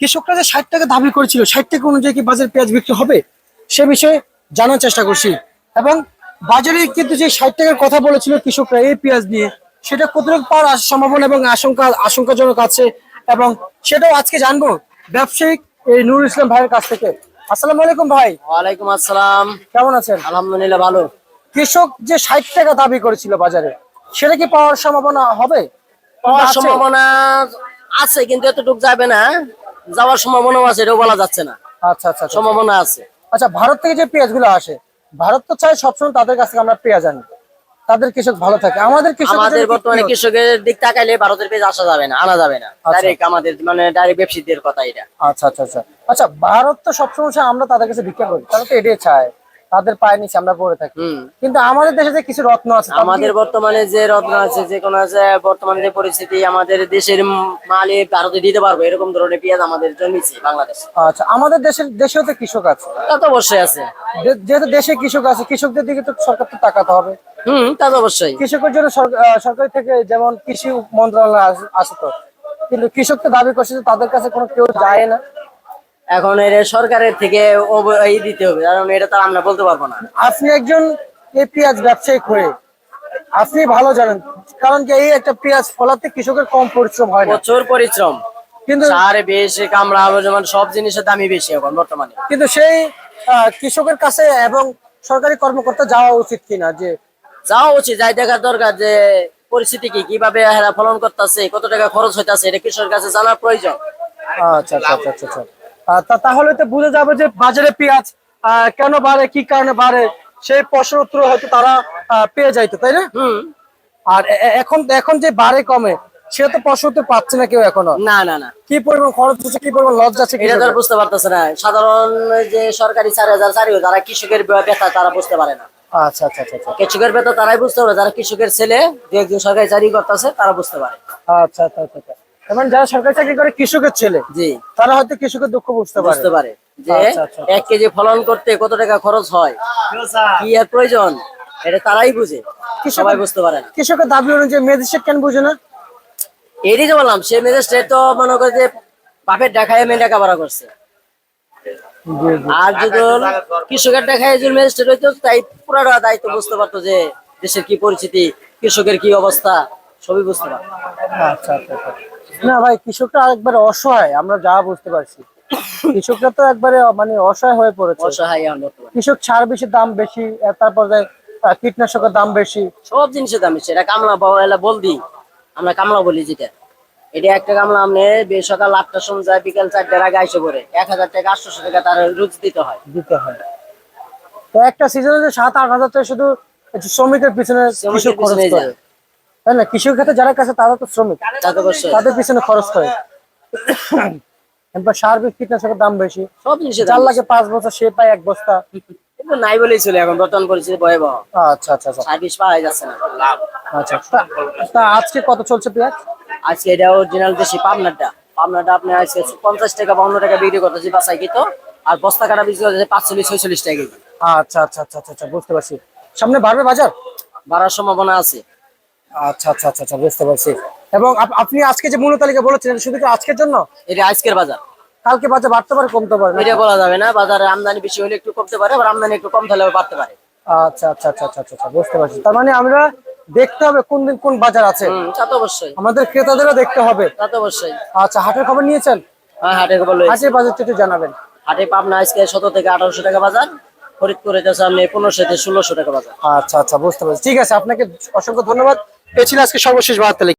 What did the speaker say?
কৃষকরা যে ষাট টাকা দাবি করেছিল ষাট টাকা অনুযায়ী কি বাজারে পেঁয়াজ বিক্রি হবে? সে বিষয়ে জানার চেষ্টা করছি। এবং বাজারে কিন্তু যে ষাট টাকার কথা বলেছিল কৃষকরা এই পেঁয়াজ নিয়ে সেটা কতটুকু পাওয়ার সম্ভাবনা এবং আশঙ্কা আশঙ্কাজনক আছে? এবং সেটাও আজকে জানব ব্যবসায়িক এই নুরুল ইসলাম ভাইয়ের কাছ থেকে। আসসালামু আলাইকুম ভাই। ওয়ালাইকুম আসসালাম। কেমন আছেন? আলহামদুলিল্লাহ ভালো। কৃষক যে ষাট টাকা দাবি করেছিল বাজারে সেটা কি পাওয়ার সম্ভাবনা হবে? পাওয়ার সম্ভাবনা আছে কিন্তু এতটুক যাবে না। যাওয়ার সম্ভাবনাও আছে এটাও বলা যাচ্ছে না। আচ্ছা আচ্ছা আচ্ছা। সম্ভাবনা আছে। আচ্ছা ভারত থেকে যে পেঁয়াজগুলো আসে ভারত তো চায় সবসময় তাদের কাছ থেকে আমরা পেঁয়াজ আনি। তাদের কৃষক ভালো থাকে। আমাদের কৃষক আমাদের বর্তমানে কৃষকের দিক তাকাইলে ভারতের পেঁয়াজ আসা যাবে না আনা যাবে না। ডাইরেক্ট আমাদের মানে ডাইরেক্ট ব্যবসায়ীদের কথা এটা। আচ্ছা আচ্ছা আচ্ছা। আচ্ছা ভারত তো সবসময় আমরা তাদের কাছে ভিক্ষা করি। তারা তো এটাই চায়। তাদের পায়ে নিচে আমরা পড়ে থাকি। কিন্তু আমাদের দেশে যে কিছু রত্ন আছে আমাদের বর্তমানে যে রত্ন আছে যে কোনো আছে বর্তমানে যে পরিস্থিতি আমাদের দেশের মালে ভারতে দিতে পারব এরকম ধরনের পেঁয়াজ আমাদের জন্মিছে বাংলাদেশে। আচ্ছা আমাদের দেশের দেশেও তো কৃষক আছে। তা তো অবশ্যই আছে। যেহেতু দেশে কৃষক আছে কৃষকদের দিকে তো সরকার তো তাকাতে হবে। হম তা তো অবশ্যই। কৃষকের জন্য সরকার থেকে যেমন কৃষি মন্ত্রণালয় আসে তো কিন্তু কৃষক তো দাবি করছে যে তাদের কাছে কোনো কেউ যায় না। এখন এর সরকারের থেকে অব- ই দিতে হবে কারণ এটা তো আমরা বলতে পারব না। আপনি একজন এই পেঁয়াজ ব্যবসায়িক হয়ে আপনি ভালো জানেন কারণ কি এই একটা পেঁয়াজ ফলাতে কৃষকের কম পরিশ্রম হয় প্রচুর পরিশ্রম। কিন্তু সার বেশি কামড়া সব জিনিসের দামই বেশি এখন বর্তমানে। কিন্তু সেই কৃষকের কাছে এবং সরকারি কর্মকর্তা যাওয়া উচিত কিনা যে যাওয়া উচিত যাই দেখার দরকার যে পরিস্থিতি কি কীভাবে হেরা ফলন করতেছে কত টাকা খরচ হইতাছে এটা কৃষকের কাছে জানার প্রয়োজন। আচ্ছা আচ্ছা আচ্ছা আচ্ছা আচ্ছা। তাহলে তো বুঝে যাবে যে বাজারে পেঁয়াজ কেন বাড়ে কি কারণে বাড়ে সেই প্রশ্ন উত্তর হয়তো তারা পেয়ে যাইতো তাই না? আর এখন এখন যে বাড়ে কমে সে তো প্রশ্ন উত্তর পাচ্ছে না কেউ এখনও। না না না। কি পরিমাণ খরচ হচ্ছে কি পরিমাণ লস যাচ্ছে এটা তো বুঝতে পারতেছে না। সাধারণ যে সরকারি চার হাজার চারি যারা কৃষকের বেতা তারা বুঝতে পারে না। আচ্ছা আচ্ছা আচ্ছা আচ্ছা। কৃষকের বেতা তারাই বুঝতে পারে যারা কৃষকের ছেলে একজন সরকারি চাকরি করতেছে তারা বুঝতে পারে। আচ্ছা আচ্ছা আচ্ছা। এবং যারা সরকারি চাকরি করে কৃষকের ছেলে জি। তারা হয়তো কৃষকের দুঃখ বুঝতে পারে। বুঝতে পারে যে আচ্ছা, আচ্ছা, এক কেজি ফলন করতে কত টাকা খরচ হয়? কি এর প্রয়োজন? এটা তারাই বুঝে। সবাই বুঝতে পারে কৃষকের দাবি অনুযায়ী ম্যাজিস্ট্রেট কেন বুঝে না? এটাই তো বললাম সে ম্যাজিস্ট্রেট তো মনে করে যে বাপের দেখায় মেয়ে লেখাপড়া করছে। আর যদি কৃষকের দেখায় যদি ম্যাজিস্ট্রেট হইতো তাই পুরোটা দায়িত্ব বুঝতে পারতো যে দেশের কি পরিস্থিতি কৃষকের কি অবস্থা সবই বুঝতে পারতো। আচ্ছা আচ্ছা আচ্ছা। না ভাই কৃষকরা একবারে অসহায় আমরা যা বুঝতে পারছি। কৃষকরা তো একবারে মানে অসহায় হয়ে পড়েছে। অসহায় কৃষক সার বেশি দাম বেশি তারপরে কীটনাশকের দাম বেশি। সব জিনিসের দাম বেশি এটা কামলা বাবা এলা বল দিই। আমরা কামলা বলি যেটা। এটা একটা কামলা আপনি বে- সকাল আটটার সময় যায় বিকাল চারটার আগে আইসে পড়ে। এক হাজার টাকা আটশোশো টাকা তার রোজ দিতে হয়। দিতে হয়। তো একটা সিজনে যে সাত আট হাজার টাকা শুধু শ্রমিকের পিছনে শ্রমিকের করে যায়। তাই না কৃষক খাতে যারা কাছে তারা তো শ্রমিক। তাদের পিছনে খরচ করে। এবার সার বীজ কীটনাশকের দাম বেশি। সব জিনিসের যার দাম লাগে পাঁচ বছর সে পায় এক বস্তা। কিন্তু নাই বলেই চলে এখন বর্তমান পরিস্থিতি ভয়াবহ। আচ্ছা আচ্ছা আচ্ছা। সার্ভিস পাওয়া যাচ্ছে না। আচ্ছা তা- তা আজকে কত চলছে পেঁয়াজ? আজকে এটা অরিজিনাল দেশি পাবনাটা। পাবনাটা আপনি আজকে পঞ্চাশ টাকা বাউন্ন টাকা বিক্রি করতেছি বাসাই কিন্তু। আর বস্তা কাটা বিক্রি করতেছে পাঁচচল্লিশ ছয়চল্লিশ টাকা আচ্ছা আচ্ছা আচ্ছা আচ্ছা আচ্ছা, বুঝতে পারছি। সামনে বাড়বে বাজার? বাড়ার সম্ভাবনা আছে। আচ্ছা আচ্ছা আচ্ছা আচ্ছা বুঝতে পারছি। এবং আপনি আজকে যে মূল্য তালিকা বলেছেন শুধু কি আজকের জন্য? এটা আজকের বাজার। কালকে বাজার বাড়তে পারে কমতে পারে? এটা বলা যাবে না বাজারে আমদানি বেশি হলে একটু কমতে পারে আবার আমদানি একটু কম থাকলে বাড়তে পারে। আচ্ছা আচ্ছা আচ্ছা আচ্ছা আচ্ছা, আচ্ছা বুঝতে পারছি। তার মানে আমরা দেখতে হবে কোন দিন কোন বাজার আছে। তা তো অবশ্যই। আমাদের ক্রেতাদেরও দেখতে হবে। তা তো অবশ্যই। আচ্ছা হাটের খবর নিয়েছেন? হ্যাঁ হাটে খবর। হাটের বাজারটা একটু জানাবেন। হাটে পাবনা আজকে সতেরো থেকে আঠারোশো টাকা বাজার ফরিদপুরে যাচ্ছে আপনি পনেরোশো থেকে ষোলোশো টাকা বাজার। আচ্ছা আচ্ছা বুঝতে পারছি। ঠিক আছে আপনাকে অসংখ্য ধন্যবাদ। এ ছিল আজকে সর্বশেষ বার্তা